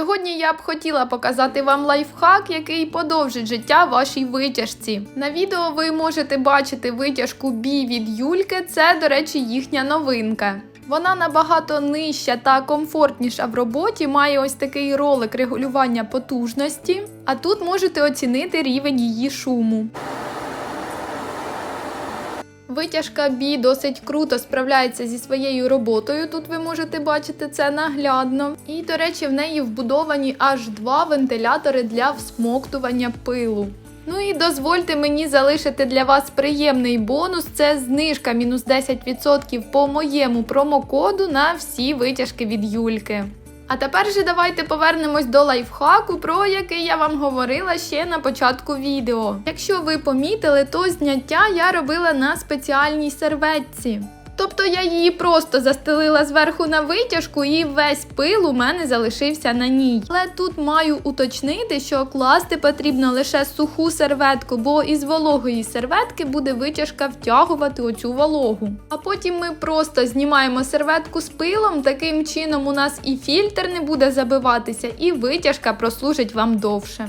Сьогодні я б хотіла показати вам лайфхак, який подовжить життя вашій витяжці. На відео ви можете бачити витяжку Бі від Юльки. Це, до речі, їхня новинка. Вона набагато нижча та комфортніша в роботі, має ось такий ролик регулювання потужності, а тут можете оцінити рівень її шуму. Витяжка Бі досить круто справляється зі своєю роботою. Тут ви можете бачити це наглядно. І, до речі, в неї вбудовані аж два вентилятори для всмоктування пилу. Ну і дозвольте мені залишити для вас приємний бонус. Це знижка мінус 10% по моєму промокоду на всі витяжки від Юльки. А тепер же давайте повернемось до лайфхаку, про який я вам говорила ще на початку відео. Якщо ви помітили, то зняття я робила на спеціальній серветці. Тобто я її просто застелила зверху на витяжку і весь пил у мене залишився на ній. Але тут маю уточнити, що класти потрібно лише суху серветку, бо із вологої серветки буде витяжка втягувати оцю вологу. А потім ми просто знімаємо серветку з пилом, таким чином у нас і фільтр не буде забиватися, і витяжка прослужить вам довше.